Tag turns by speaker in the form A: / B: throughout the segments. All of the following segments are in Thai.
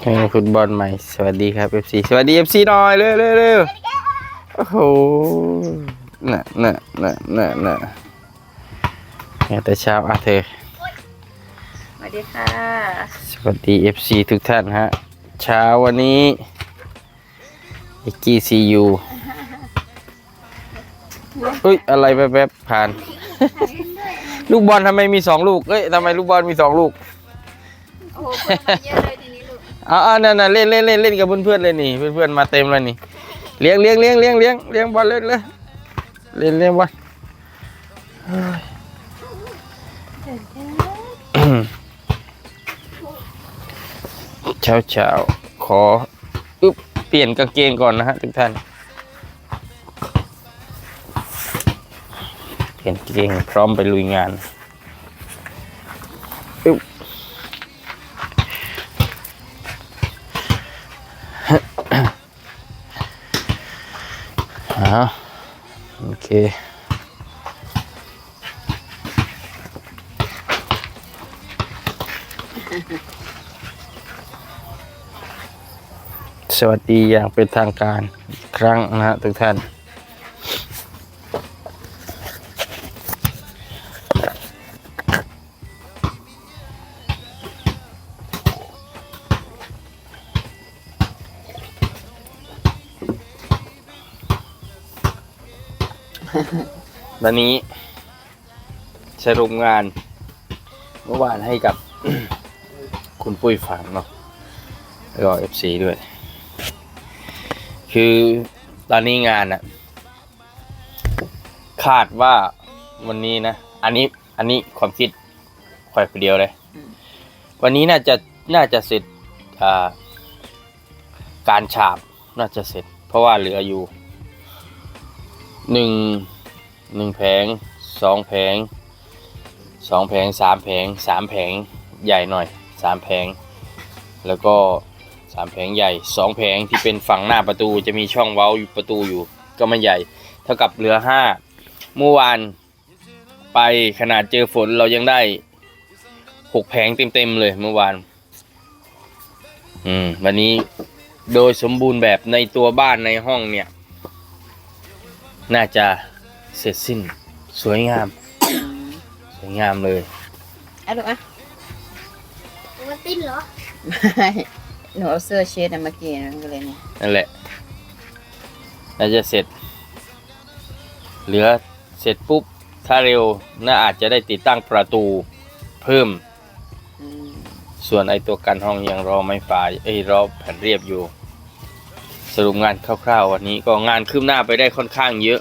A: เพลงฟุตบอลใหม่ สวัสดีครับ FC สวัสดี FC หน่อยเร็วเร็วเร็วโอ้โหน่ะน่ะน่ะน่ะน่ะแค่แต่เช้าอะเธอ
B: สวัสดีค่ะ
A: สวัสดี FC ทุกท่านฮะ เช้าวันนี้อิกกี้ซียูเฮ้ย อะไรแป๊บๆผ่าน ลูกบอลทำไมมีสองลูกเอ้ยทำไมลูกบอลมีสองลูก
B: โอ้โหคนมาเยอะเลยทีนี้ลูก
A: อ่านั่นน่ะเล่นเล่นเล่นเล่นกับเพื่อนๆเลยนี่เพื่อนๆมาเต็มเลยนี่เลี้ยงเลี้ยงเลี้ยงเลี้ยงเลี้ยงเลี้ยงบอลเล่นเลยเล่นเลี้ยงบอลเฮ้ย เช้าเช้าๆขออึ๊บเปลี่ยนกางเกงก่อนนะฮะทุกท่าน เปลี่ยนกางเกงพร้อมไปลุยงานอึ๊บอ่าโอเคสวัสดีอย่างเป็นทางการอีกครั้งนะฮะทุกท่าน วันนี้สรุปงานเมื่อวานให้กับ คุณปุ้ยฝางเนาะแล้วก็เอฟซีด้วย คือตอนนี้งานอะคาดว่าวันนี้นะ อันนี้อันนี้ความคิดค่อยคนเดียวเลย วันนี้น่าจะน่าจะเสร็จการฉาบน่าจะเสร็จ เพราะว่าเหลืออยู่ หนึ่งหนึ่งแผงสองแผงสองแผงสามแผงสามแผงใหญ่หน่อยสามแผง แล้วก็สามแผงใหญ่สองแผงที่เป็นฝั่งหน้าประตูจะมีช่องเว้าอยู่ประตูอยู่ก็ไม่ใหญ่ เท่ากับเหลือห้าเมื่อวานไปขนาดเจอฝนเรายังได้หกแผงเต็มๆเลยเมื่อวาน อืมวันนี้โดยสมบูรณ์แบบในตัวบ้านในห้องเนี่ย น่าจะเสร็จสิ้นสวยงาม สวยงามเลย
B: อะลูกอะ
C: มันติ้นเหรอ
B: ไม่หนูเอาเสื้อเชิ้ตน่ะเมื่อกี้นั่นก็เลยเนี่ย
A: นั่นแหละน่าจะเสร็จ เหลือเสร็จปุ๊บ ถ้าเร็ว น่าอาจจะได้ติดตั้งประตูเพิ่ม
B: อืม
A: ส่วนไอตัวกันห้องยังรอไม่ฝ่ายเอ้ยรอแผ่นเรียบอยู่ สรุปงานคร่าวๆ วันนี้ก็งานคืบหน้าไปได้ค่อนข้างเยอะ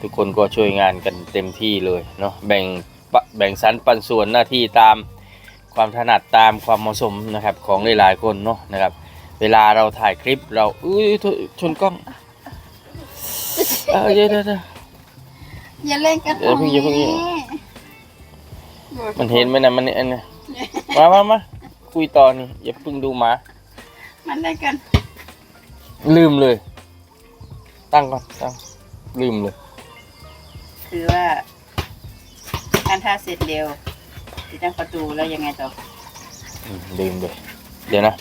A: ทุกคนก็ช่วยงานกันเต็มที่เลยเนาะแบ่งปะแบ่งสรรปันส่วนหน้าที่ตามความถนัดตามความเหมาะสมนะครับของหลายๆคนเนาะนะครับ เวลาเราถ่ายคลิปเราอุ้ยโทษชนกล้องเออเดี๋ยวเดี๋ยวเดี๋ยว
B: อย่าเล่นกัน
A: เดี๋ยวเพิ่งอย่าเพิ่งอย่ามันเห็นไหมนะมันอันนี้มามามาคุยต่อนี่อย่าเพิ่งดูหมา
B: มันเล่นกัน
A: ลืมเลย ตั้งก่อนตั้งลืมเลย
B: คือว่าอันถ้าเสร็จเร็วติดตั้งประตูแล้วยังไงต่อ
A: อืมลืมเลย เดี๋ยวนะ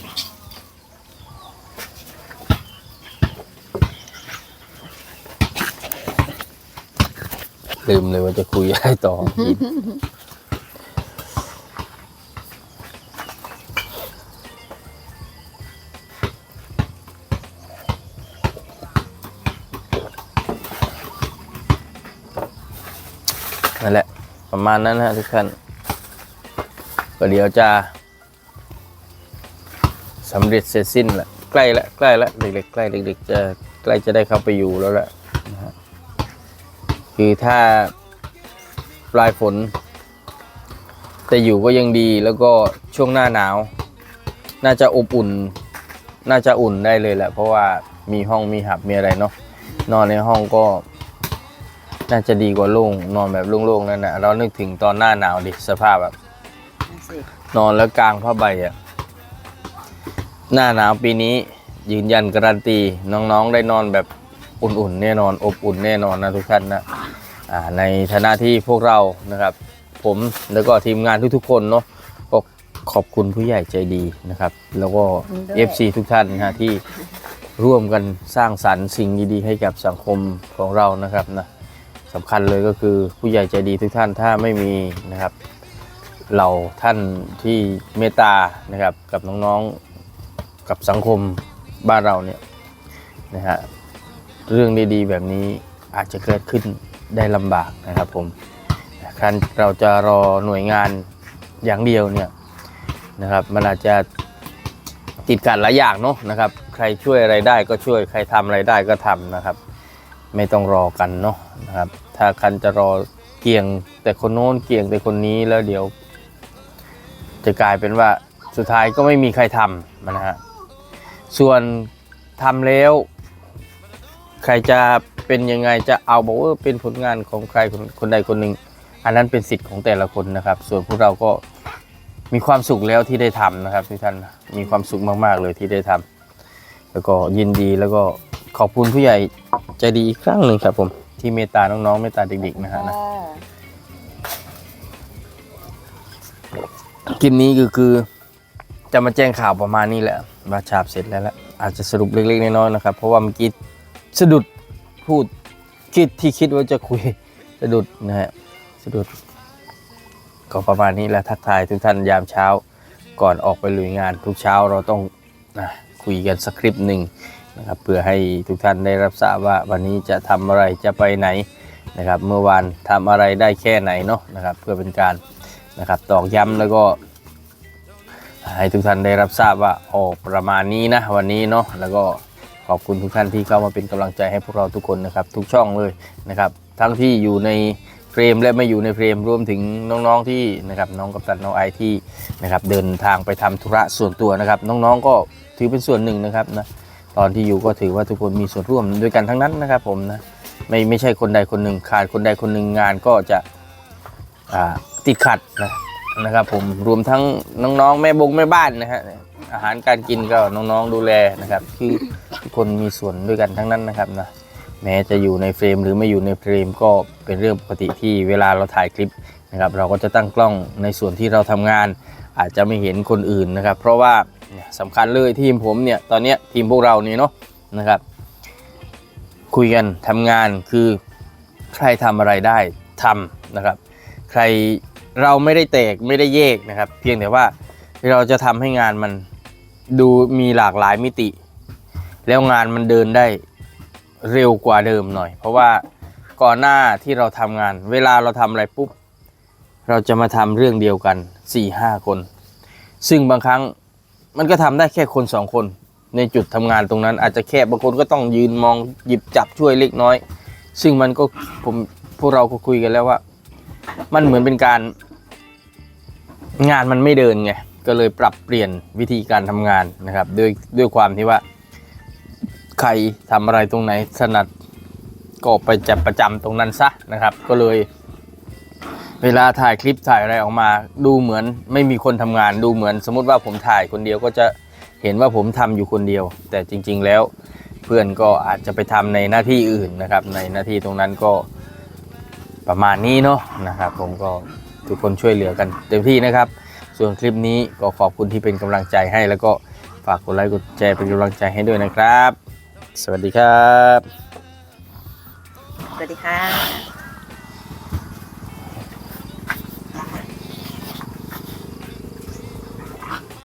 A: ลืมเลยว่าจะคุยอะไรต่ออีก นั่นแหละ ประมาณนั้นนะทุกท่านก็เดี๋ยวจะสำเร็จเสร็จสิ้นละใกล้ละใกล้ละเด็กๆใกล้เด็กๆจะใกล้จะได้เข้าไปอยู่แล้วแหละนะฮะคือถ้าปลายฝนแต่อยู่ก็ยังดีแล้วก็ช่วงหน้าหนาว น่าจะอบอุ่น น่าจะอุ่นได้เลยแหละ เพราะว่ามีห้องมีหับมีอะไรเนาะนอนในห้องก็ น่าจะดีกว่าโล่งนอนแบบโล่งๆนั่นนะเรานึกถึงตอนหน้าหนาวดิสภาพแบบ
B: นั่นสิ
A: นอนแล้วกลางผ้าใบอะหน้าหนาวปีนี้ยืนยันการันตีน้องๆได้นอนแบบอุ่นๆแน่นอน อบอุ่นแน่นอนนะทุกท่านนะอ่าในฐานะที่พวกเรานะครับ ผมแล้วก็ทีมงานทุกๆ คนเนาะขอบคุณผู้ใหญ่ใจดีนะครับ แล้วก็
B: ขอบคุณด้วย
A: FC ทุกท่านนะฮะที่ร่วมกันสร้างสรรค์สิ่งดีๆให้กับสังคมของเรานะครับนะ สำคัญเลยก็คือผู้ใหญ่ใจดีทุกท่านถ้าไม่มีนะครับ เราท่านที่เมตตานะครับกับน้องๆกับสังคมบ้านเราเนี่ยนะฮะเรื่องดีๆแบบนี้อาจจะเกิดขึ้นได้ลำบากนะครับผมครั้นเราจะรอหน่วยงานอย่างเดียวเนี่ยนะครับมันอาจจะติดกันหลายอย่างเนาะนะครับ ใครช่วยอะไรได้ก็ช่วยใครทำอะไรได้ก็ทำนะครับ ไม่ต้องรอกันเนาะนะครับ ถ้าคันจะรอเกี่ยงแต่คนโน้นเกี่ยงแต่คนนี้แล้วเดี๋ยว จะกลายเป็นว่าสุดท้ายก็ไม่มีใครทำนะฮะส่วนทำแล้ว ใครจะเป็นยังไงจะเอาบอกว่าเป็นผลงานของใครคนคนใดคนหนึ่ง อันนั้นเป็นสิทธิ์ของแต่ละคนนะครับ ส่วนพวกเราก็มีความสุขแล้วที่ได้ทำนะครับทุกท่านมีความสุขมาก ๆ เลยที่ได้ทำแล้วก็ยินดีแล้วก็ขอบคุณผู้ใหญ่ ใจดีอีกครั้งหนึ่งครับผมที่เมตตาน้องๆเมตตาเด็กๆนะฮะนะคลิปนี้คือคือจะมาแจ้งข่าวประมาณนี้แหละว่าฉาบเสร็จแล้วแหละอาจจะสรุปเล็กๆน้อยๆนะครับ เพราะว่าเมื่อกี้สะดุดพูดคิดที่คิดว่าจะคุยสะดุดนะฮะสะดุดก็ประมาณนี้แหละทักทายทุกท่านยามเช้าก่อนออกไปลุยงานทุกเช้าเราต้องนะคุยกันสคริปต์หนึ่ง นะครับเพื่อให้ทุกท่านได้รับทราบว่าวันนี้จะทำอะไรจะไปไหนนะครับ เมื่อวานทำอะไรได้แค่ไหนเนาะนะครับ เพื่อเป็นการนะครับตอกย้ำแล้วก็ ให้ทุกท่านได้รับทราบว่าโอ้ประมาณนี้นะวันนี้เนาะแล้วก็ขอบคุณทุกท่านที่เข้ามาเป็นกำลังใจให้พวกเราทุกคนนะครับ ทุกช่องเลยนะครับ ทั้งที่อยู่ในเฟรมและไม่อยู่ในเฟรมรวมถึงน้องๆที่นะครับน้องกัปตันน้องไอที่นะครับเดินทางไปทำธุระส่วนตัวนะครับ น้องๆก็ถือเป็นส่วนหนึ่งนะครับนะ ตอนที่อยู่ก็ถือว่าทุกคนมีส่วนร่วมด้วยกันทั้งนั้นนะครับผมนะไม่ไม่ใช่คนใดคนหนึ่งขาดคนใดคนหนึ่งงานก็จะติดขัดนะนะครับผมรวมทั้งน้องๆ แม่บงแม่บ้านนะฮะอาหารการกินก็น้องๆดูแลนะครับคือทุกคนมีส่วนด้วยกันทั้งนั้นนะครับนะแม้จะอยู่ในเฟรมหรือไม่อยู่ในเฟรมก็เป็นเรื่องปกติที่เวลาเราถ่ายคลิปนะครับ เราก็จะตั้งกล้องในส่วนที่เราทำงาน อาจจะไม่เห็นคนอื่นนะครับ เพราะว่า สำคัญเลยทีมผมเนี่ยตอนนี้ทีมพวกเรานี่เนาะนะครับ คุยกันทำงานคือใครทำอะไรได้ทำนะครับ ใครเราไม่ได้แตกไม่ได้แยกนะครับ เพียงแต่ว่าเราจะทำให้งานมันดูมีหลากหลายมิติ แล้วงานมันเดินได้เร็วกว่าเดิมหน่อย เพราะว่าก่อนหน้าที่เราทำงาน เวลาเราทำอะไรปุ๊บ เราจะมาทำเรื่องเดียวกัน4ี่ห้าคน ซึ่งบางครั้ง มันก็ทำได้แค่คนสองคน ในจุดทำงานตรงนั้น อาจจะแค่บางคนก็ต้องยืนมองหยิบจับช่วยเล็กน้อย ซึ่งมันก็ผมพวกเราก็คุยกันแล้วว่า มันเหมือนเป็นการ งานมันไม่เดินไงก็เลยปรับเปลี่ยนวิธีการทำงานนะครับด้วยด้วยความที่ว่า ใครทำอะไรตรงไหนถนัดก็ไปจับประจำตรงนั้นซะนะครับ ก็เลย เวลาถ่ายคลิปถ่ายอะไรออกมา ดูเหมือนไม่มีคนทำงานดูเหมือน สมมติว่าผมถ่ายคนเดียวก็จะเห็นว่าผมทำอยู่คนเดียว แต่จริง ๆแล้วเพื่อนก็อาจจะไปทำในหน้าที่อื่นนะครับ ในหน้าที่ตรงนั้นก็ประมาณนี้เนาะนะครับ ผมก็ทุกคนช่วยเหลือกันเต็มที่นะครับ ส่วนคลิปนี้ก็ขอบคุณที่เป็นกำลังใจให้ แล้วก็ฝากกดไลค์กดแชร์เป็นกำลังใจให้ด้วยนะครับ สวัสดีครับ
B: สวัสดีค่ะ